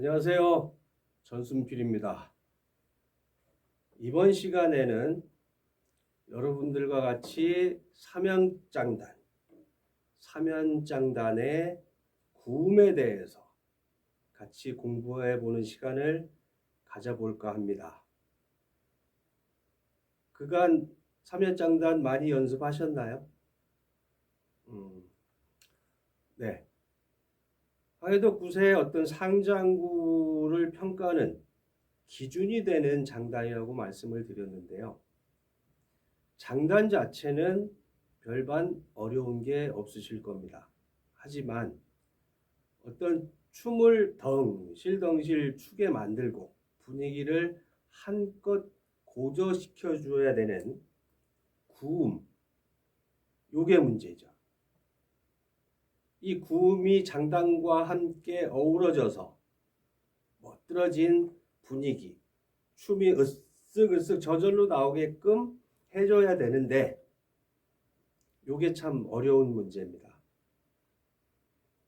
안녕하세요. 전순필입니다. 이번 시간에는 여러분들과 같이 삼연장단, 삼연장단의 구음에 대해서 같이 공부해 보는 시간을 가져볼까 합니다. 그간 삼연장단 많이 연습하셨나요? 음, 네. 화해도 9세의 어떤 상장구를 평가하는 기준이 되는 장단이라고 말씀을 드렸는데요. 장단 자체는 별반 어려운 게 없으실 겁니다. 하지만 어떤 춤을 덩실덩실 추게 만들고 분위기를 한껏 고조시켜 줘야 되는 구음, 요게 문제죠. 이 구음이 장단과 함께 어우러져서 멋들어진 분위기, 춤이 으쓱으쓱 저절로 나오게끔 해줘야 되는데 요게 참 어려운 문제입니다.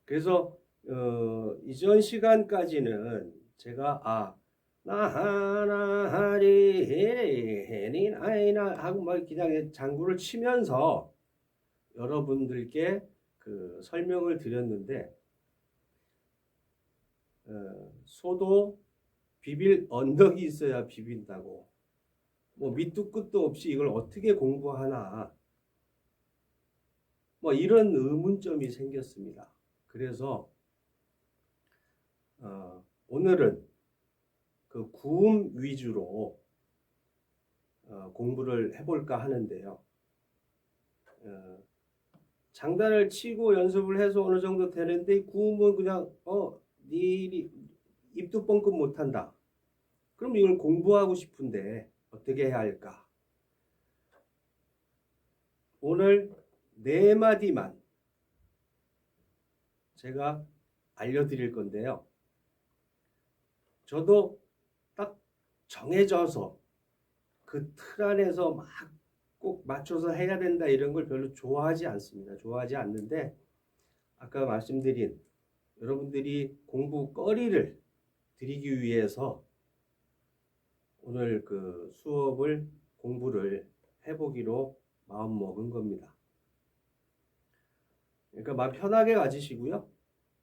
그래서 어, 이전 시간까지는 제가 아 나하나하리 헤니 나이나 하고 막 그냥 장구를 치면서 여러분들께 그 설명을 드렸는데 어, 소도 비빌 언덕이 있어야 비빈다고 뭐 밑도 끝도 없이 이걸 어떻게 공부하나 뭐 이런 의문점이 생겼습니다. 그래서 어, 오늘은 그 구음 위주로 어, 공부를 해볼까 하는데요. 어, 장단을 치고 연습을 해서 어느 정도 되는데 이 구음은 그냥 어, 니 입도 뻥끗 못한다. 그럼 이걸 공부하고 싶은데 어떻게 해야 할까? 오늘 네 마디만 제가 알려드릴 건데요. 저도 딱 정해져서 그 틀 안에서 막 꼭 맞춰서 해야 된다 이런 걸 별로 좋아하지 않습니다. 좋아하지 않는데 아까 말씀드린 여러분들이 공부 거리를 드리기 위해서 오늘 그 수업을 공부를 해보기로 마음 먹은 겁니다. 그러니까 마음 편하게 가지시고요.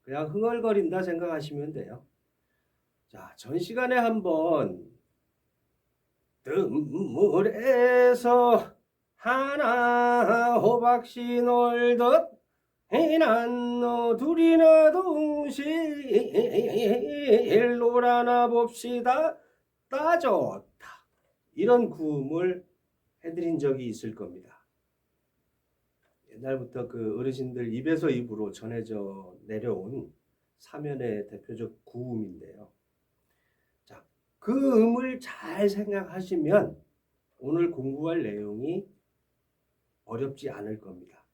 그냥 흥얼거린다 생각하시면 돼요. 자, 전 시간에 한번 뜸물에서 하나 호박씨 놀듯 해난너 둘이나 동시일 놀아나 봅시다 따좋다 이런 구음을 해드린 적이 있을 겁니다. 옛날부터 그 어르신들 입에서 입으로 전해져 내려온 사면의 대표적 구음인데요. 자, 그 음을 잘 생각하시면 오늘 공부할 내용이 어렵지 않을 겁니다.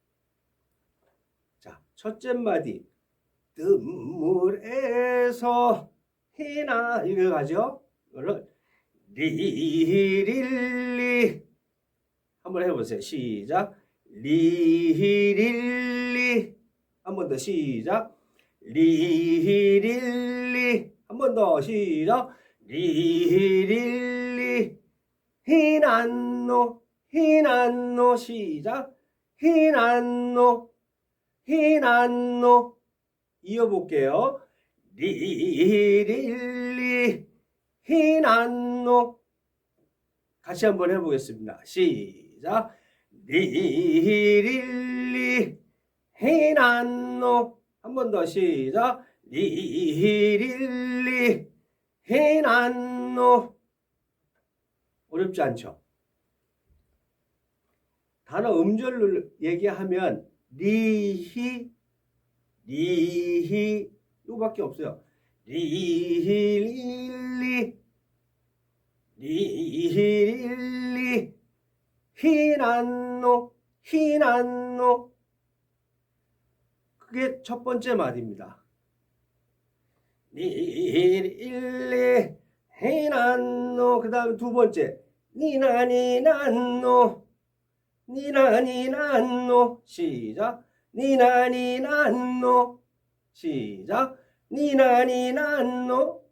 자, 첫째 마디. 뜸물에서 해나 이거 가죠? 이거를 리릴리 한번 해보세요. 시작. 리릴리 한 번 더 시작. 리릴리 한 번 더 시작. 리릴리 희난노 희난노 시작. 희난노 희난노 이어볼게요. 리릴리 희난노 같이 한번 해보겠습니다. 시작. 리릴리 희난노 한 번 더 시작. 리릴리 희난노 어렵지 않죠? 단어 음절을 얘기하면 리히 리히 이거밖에 없어요. 리힐리 리힐리 희난노 희난노 그게 첫 번째 말입니다. 리힐리 희난노 그 다음 두 번째 니나니난노 니나니난노 시작. 니나니난노 시작. 니나니난노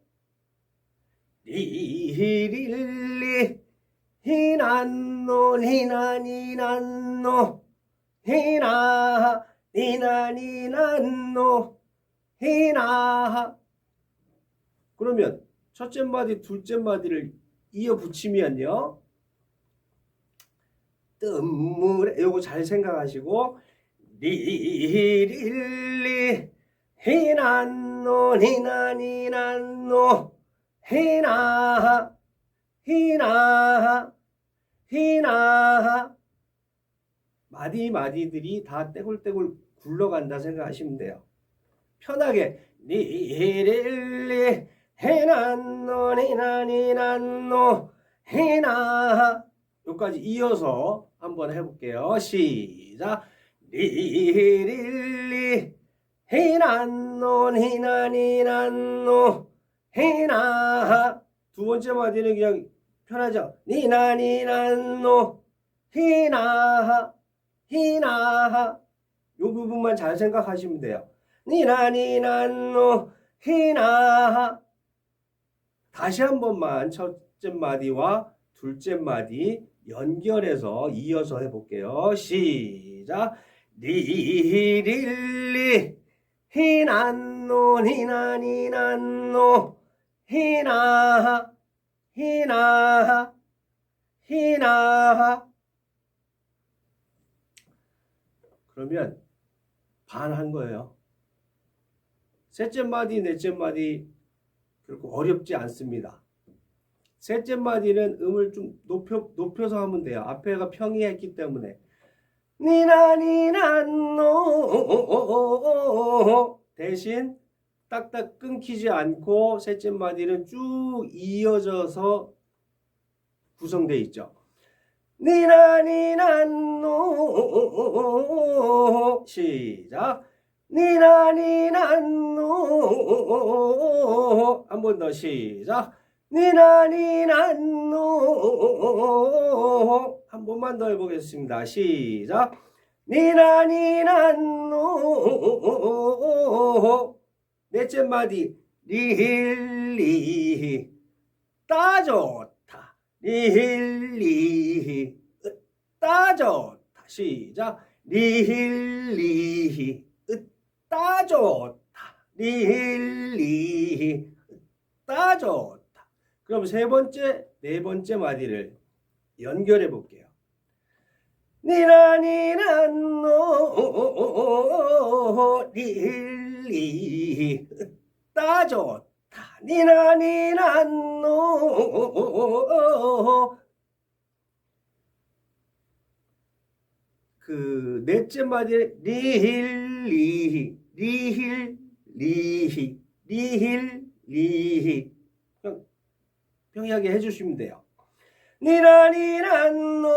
리릴리. 히난노 히나니난노 히나 니나니난노 히나. 그러면 첫째 마디 둘째 마디를 이어 붙이면요 뜸물에 요거 잘 생각하시고 리릴리 히난노 히나니난노 히나 히나 히나 마디 마디들이 다 떼굴떼굴 굴러간다 생각하시면 돼요. 편하게 리릴리 해난노 니나니난노 해나 여기까지 이어서 한번 해볼게요. 시작 리릴리 해난노 니나니난노 해나 두 번째 마디는 그냥 편하죠. 니나니난노 히나 히나 요 부분만 잘 생각하시면 돼요. 니나니난노 히나 다시 한 번만 첫째 마디와 둘째 마디 연결해서 이어서 해볼게요. 시작 리릴리 히난노 히나니난노 히나 히나 히나 그러면 반 한 거예요. 셋째 마디, 넷째 마디 결코 어렵지 않습니다. 셋째 마디는 음을 좀 높여, 높여서 하면 돼요. 앞에가 평이했기 때문에 니나니난노 대신 딱딱 끊기지 않고 셋째 마디는 쭉 이어져서 구성되어 있죠. 니나니난노 시작 니나니난노 한 번 더 시작 니나니난노. 한 번만 더 해보겠습니다. 시작. 니나니난노. 넷째 마디. 리힐리. 따좋다. 리힐리. 따좋다. 시작. 리힐리. 따좋다. 리힐리. 따좋다 그럼 세 번째 네 번째 마디를 연결해 볼게요. 니나니난노 리힐리. 따좋다. 니나니난노. 그 넷째 마디 리힐리. 리힐 리히 리힐 리히 그냥 평이하게 해주시면 돼요. 니나니난노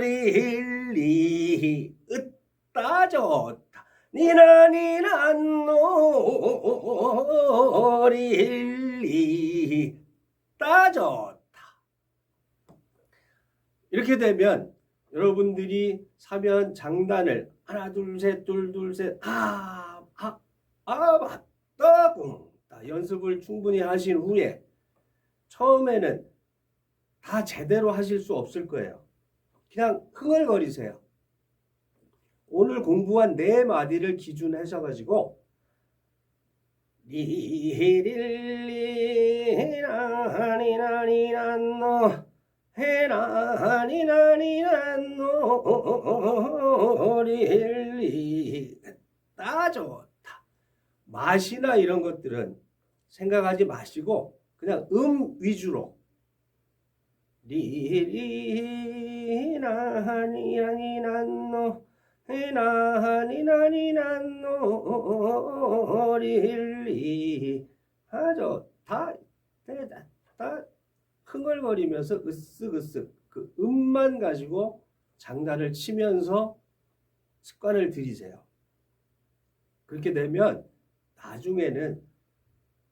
리힐리 으따 좋다. 니나니난노 리힐리 따 좋다. 이렇게 되면 여러분들이 사면 장단을 하나 둘셋둘둘셋아아아 맞다 꿍다 연습을 충분히 하신 후에 처음에는 다 제대로 하실 수 없을 거예요. 그냥 흥얼거리세요. 오늘 공부한 네 마디를 기준하셔가지고 리릴리나니나니난노 해나니나니난노 릴리 따좋다 맛이나 이런 것들은 생각하지 마시고 그냥 음 위주로 리리나니나니난노 해나니나니난노 릴리 하죠 다, 다, 다 흥얼거리면서 으쓱으쓱 그 음만 가지고 장단을 치면서 습관을 들이세요. 그렇게 되면 나중에는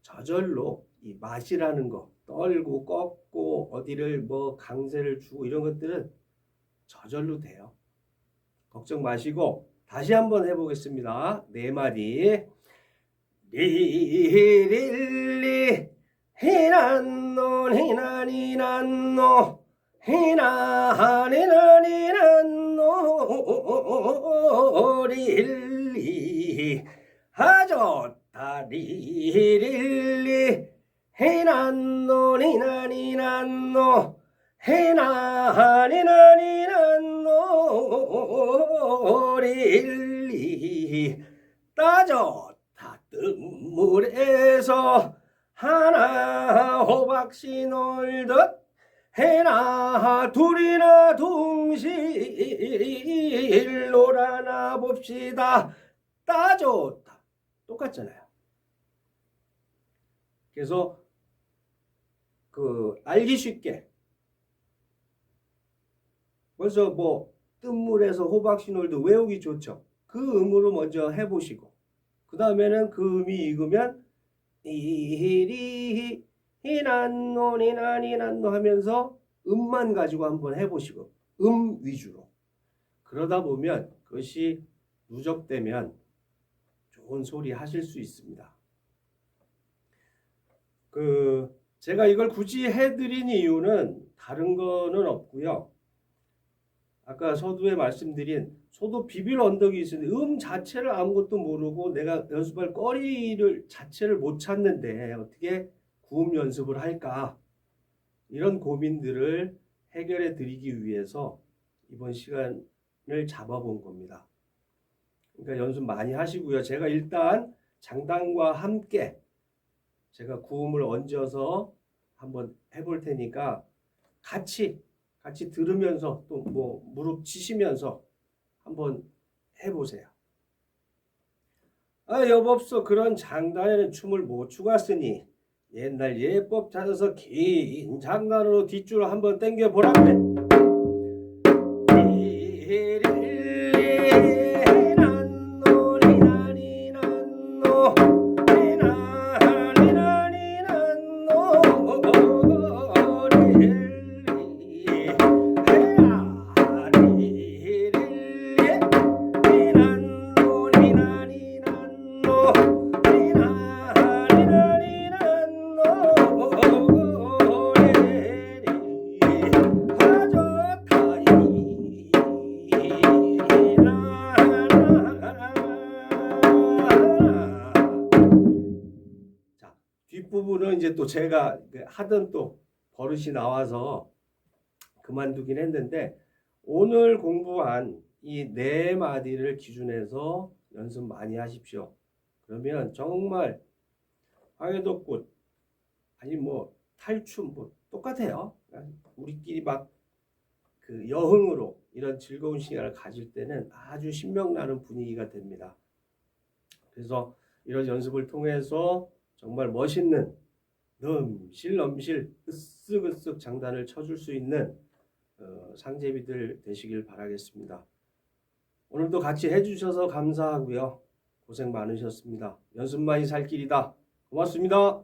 저절로 이 맛이라는 거 떨고 꺾고 어디를 뭐 강세를 주고 이런 것들은 저절로 돼요. 걱정 마시고 다시 한번 해보겠습니다. 네 마디 리릴리 히난노 히난이난노 히난이난노 릴리 하좋 다 릴리 히난노 히난이난노 해나니나니나노 릴리 따졌다 뜬물에서 하나 호박씨 놀듯 해나 둘이나 둥실 놀아나 봅시다. 따졌다 똑같잖아요 그래서 그 알기 쉽게 벌써 뭐 뜬물에서 호박신홀도 외우기 좋죠. 그 음으로 먼저 해보시고 그 다음에는 그 음이 익으면 이리 히난노 니나니난노 하면서 음만 가지고 한번 해보시고 음 위주로 그러다 보면 그것이 누적되면 좋은 소리 하실 수 있습니다. 그 제가 이걸 굳이 해드린 이유는 다른 거는 없고요. 아까 서두에 말씀드린 소도 비빌 언덕이 있는데 음 자체를 아무것도 모르고 내가 연습할 거리를 자체를 못 찾는데 어떻게 구음 연습을 할까 이런 고민들을 해결해 드리기 위해서 이번 시간을 잡아본 겁니다. 그러니까 연습 많이 하시고요. 제가 일단 장단과 함께 제가 구음을 얹어서 한번 해볼 테니까 같이 같이 들으면서 또 뭐 무릎 치시면서 한번 해보세요. 아 여법소 그런 장단에는 춤을 못 추갔으니 옛날 예법 찾아서 긴 장단으로 뒷줄 한번 당겨 보라네. 또 제가 그 하던 또 버릇이 나와서 그만두긴 했는데 오늘 공부한 이 네 마디를 기준해서 연습 많이 하십시오. 그러면 정말 황해도꽃 아니 뭐 탈춤 뭐 똑같아요. 우리끼리 막 그 여흥으로 이런 즐거운 시간을 가질 때는 아주 신명나는 분위기가 됩니다. 그래서 이런 연습을 통해서 정말 멋있는 넘실 넘실 으쓱으쓱 장단을 쳐줄 수 있는 어, 상제비들 되시길 바라겠습니다. 오늘도 같이 해주셔서 감사하고요. 고생 많으셨습니다. 연습만이 살 길이다. 고맙습니다.